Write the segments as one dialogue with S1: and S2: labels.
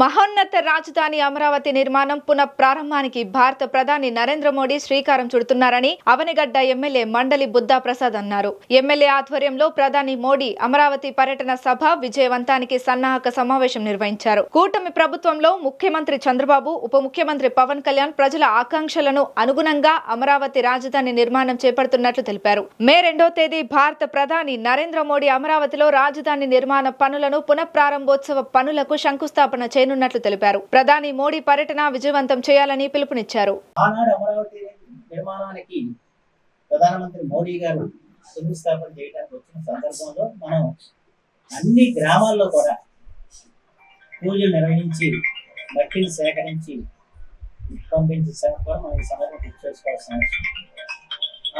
S1: మహోన్నత రాజధాని అమరావతి నిర్మాణం పునః ప్రారంభానికి భారత ప్రధాని నరేంద్ర మోడీ శ్రీకారం చుడుతున్నారని అవనిగడ్డ ఎమ్మెల్యే మండలి బుద్ధా ప్రసాద్ అన్నారు. ఎమ్మెల్యే ఆధ్వర్యంలో ప్రధాని మోడీ అమరావతి పర్యటన సభ విజయవంతానికి సన్నాహక సమావేశం నిర్వహించారు. కూటమి ప్రభుత్వంలో ముఖ్యమంత్రి చంద్రబాబు ఉప ముఖ్యమంత్రి పవన్ కళ్యాణ్ ప్రజల ఆకాంక్షలను అనుగుణంగా అమరావతి రాజధాని నిర్మాణం చేపడుతున్నట్లు తెలిపారు. మే రెండో తేదీ భారత ప్రధాని నరేంద్ర మోడీ అమరావతిలో రాజధాని నిర్మాణ పనులను పునఃప్రారంభోత్సవ పనులకు శంకుస్థాపన చేయనున్నట్లు తెలిపారు. ప్రధాని మోడీ పర్యటన విజయవంతం చేయాలని పిలుపునిచ్చారు.
S2: నిర్మాణానికి ప్రధానమంత్రి మోడీ గారు శంకుస్థాపన చేయడానికి వచ్చిన సందర్భంలో మనం అన్ని గ్రామాల్లో కూడా పూజలు నిర్వహించి మట్టిని సేకరించి పంపించే సంగతి కూడా మనం ఈ సందర్భంగా గుర్తు చేసుకోవాల్సిన అవసరం.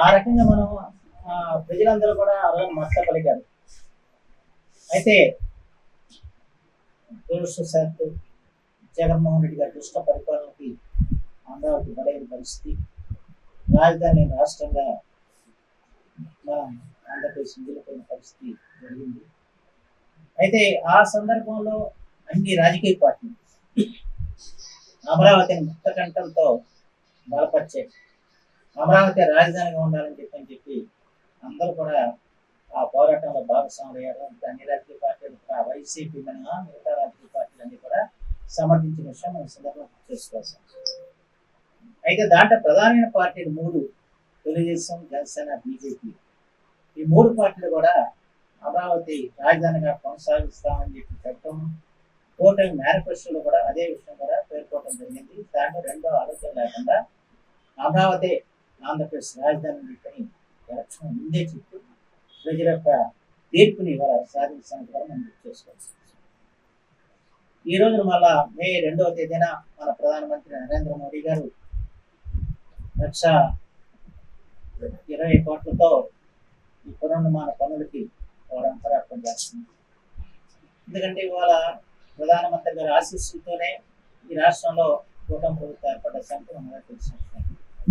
S2: ఆ రకంగా మనం ప్రజలందరూ కూడా ఆ రోజు మస్త పలికారు అయితే దురదృష్టవశాత్తు జగన్మోహన్ రెడ్డి గారి దుష్ట పరిపాలనకి అమరావతి బలైన పరిస్థితి. రాజధాని రాష్ట్రంగా మన ఆంధ్రప్రదేశ్ మిగిలిపోయిన పరిస్థితి జరిగింది. అయితే ఆ సందర్భంలో అన్ని రాజకీయ పార్టీలు అమరావతిని ముక్త కంఠంతో బలపరిచే అమరావతి రాజధానిగా ఉండాలని చెప్పని చెప్పి అందరూ కూడా ఆ పోరాటంలో భాగస్వాములు అయ్యారు అన్ని రాజకీయ పార్టీలు వైసీపీ మినహా మిగతా సమర్థించిన విషయం మనం ఈ సందర్భంగా గుర్తు అయితే దాంట్లో ప్రధానమైన పార్టీలు మూడు. తెలుగుదేశం జనసేన బీజేపీ. ఈ మూడు పార్టీలు కూడా అమరావతి రాజధానిగా కొనసాగిస్తామని చెప్పి చెప్పడం కూటమి మేనిఫెస్టోలో కూడా అదే విషయం కూడా పేర్కోవడం జరిగింది. దాంట్లో రెండో ఆలోచన లేకుండా అమరావతి ఆంధ్రప్రదేశ్ రాజధాని అని ఎలక్షన్ ముందే చెప్తూ ప్రజల యొక్క తీర్పుని ఇవాళ సాధించడానికి కూడా మనం గుర్తు చేసుకోవాల్సింది ఈ రోజు మళ్ళా మే రెండవ తేదీన మన ప్రధానమంత్రి నరేంద్ర మోడీ గారు లక్ష ఇరవై కోట్లతో ఈ పునర్నిర్మాణ పనులకి అంతరార్థం చేస్తుంది ఎందుకంటే ఇవాళ ప్రధానమంత్రి గారి ఆశీస్సులతోనే ఈ రాష్ట్రంలో కూటమి ప్రభుత్వం ఏర్పడ్డ సంఖ్య మనకు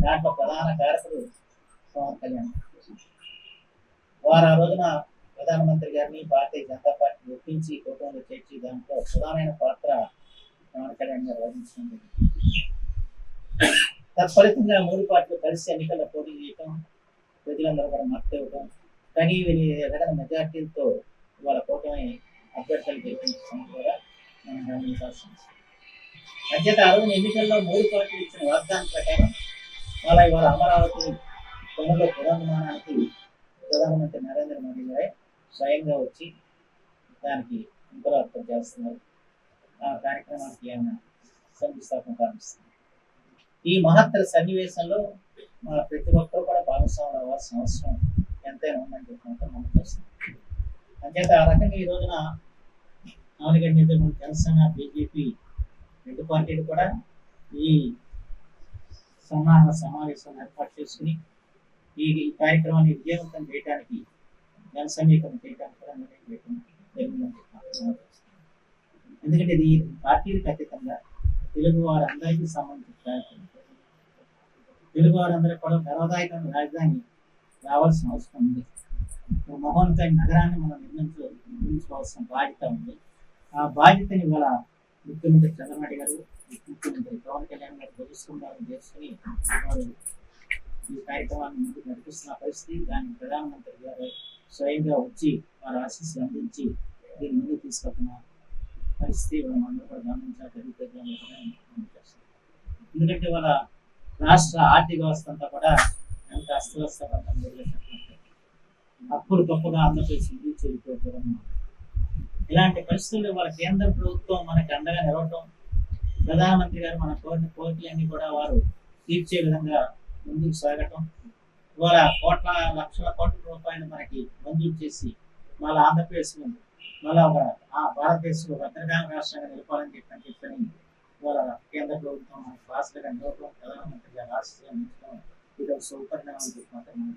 S2: దాంట్లో ప్రధాన కారకుడు పవన్ కళ్యాణ్. వారు ఆ రోజున ప్రధానమంత్రి గారిని భారతీయ జనతా పార్టీ ఒప్పించి కూటమిలో చేర్చి దాంట్లో ప్రధానమైన పాత్ర పవన్ కళ్యాణ్ గారు వహించడం తత్ఫలితంగా మూడు పార్టీలు కలిసి ఎన్నికల్లో పోటీ చేయటం ప్రజలందరూ కూడా మద్దతు కానీ వీరి ఎదగని మెజార్టీలతో ఇవాళ కూటమి అభ్యర్థులు గెలిపించడం కూడా మనం గమనించాల్సిన అధ్యత అరవై ఎన్నికల్లో మూడు పార్టీలు ఇచ్చిన వాగ్దానం ప్రకారం వాళ్ళ ఇవాళ అమరావతి పనుల పునర్నిర్మాణానికి ప్రధానమంత్రి నరేంద్ర మోడీ గారే స్వయంగా వచ్చి దానికి అంతరార్థం చేస్తున్నారు. ఆ కార్యక్రమానికి ఆయన శంకుస్థాపన ప్రారంభిస్తున్నారు ఈ మహత్తర సన్నివేశంలో మన ప్రతి ఒక్కరు కూడా భాగస్వాములు అవ్వాల్సిన అవసరం ఎంతైనా ఉందని చెప్పినంత మనం చేస్తున్నాం. అంచేత ఆ రకంగా ఈ రోజున ఆనగడ్డ నిధులు జనసేన బీజేపీ రెండు పార్టీలు కూడా ఈ సన్నాహ సమావేశం ఏర్పాటు చేసుకుని ఈ కార్యక్రమాన్ని విజయవంతం చేయడానికి జనసమీకరణ చేయడానికి కూడా నిర్ణయం చేయడం జరిగిందండి ఎందుకంటే ఇది పార్టీలకు అతీతంగా తెలుగు వారందరికీ సంబంధించిన కార్యక్రమం. తెలుగు వారందరూ కూడా గర్వదాయకమైన రాజధాని రావాల్సిన అవసరం ఉంది. ఒక మహోన్నతమైన నగరాన్ని మనం నిర్మించు నిర్మించుకోవాల్సిన బాధ్యత ఉంది. ఆ బాధ్యతని ఇవాళ ముఖ్యమంత్రి చంద్రబాబు గారు ముఖ్యమంత్రి పవన్ కళ్యాణ్ గారు తెలుసుకున్నారని చేసుకుని వారు ఈ కార్యక్రమాన్ని ముందుకు నడిపిస్తున్న పరిస్థితి. దాన్ని ప్రధానమంత్రి గారు స్వయంగా వచ్చి వారి ఆశీస్సులు అందించి మీరు ముందుకు తీసుకెళ్తున్న పరిస్థితి మనం అందరూ కూడా గమనించాలి జరుగుతుంది ఎందుకంటే వాళ్ళ రాష్ట్ర ఆర్థిక వ్యవస్థ అంతా కూడా ఎంత అస్తవ్యస్త అప్పుడు గొప్పగా ఆంధ్రప్రదేశ్ ముందుకు చేరిపోవడం ఇలాంటి పరిస్థితుల్లో వాళ్ళ కేంద్ర ప్రభుత్వం మనకి అండగా నిలవటం ప్రధానమంత్రి గారు మన కోరిన కోరికలన్నీ కూడా వారు తీర్చే విధంగా ముందుకు సాగటం ఇవాళ కోట్ల లక్షల కోట్ల రూపాయలు మనకి మంజూరు చేసి మళ్ళీ ఆంధ్రప్రదేశ్ మళ్ళా ఒక ఆ భారతదేశంలో భద్రగామ రాష్ట్రంగా నిలపాలని చెప్పని చెప్పని వాళ్ళ కేంద్ర ప్రభుత్వం రాష్ట్ర బాసలుగా నిలవటం ప్రధానమంత్రి గారు ఇది ఒక సౌకర్యం అని చెప్పి మాత్రం మనం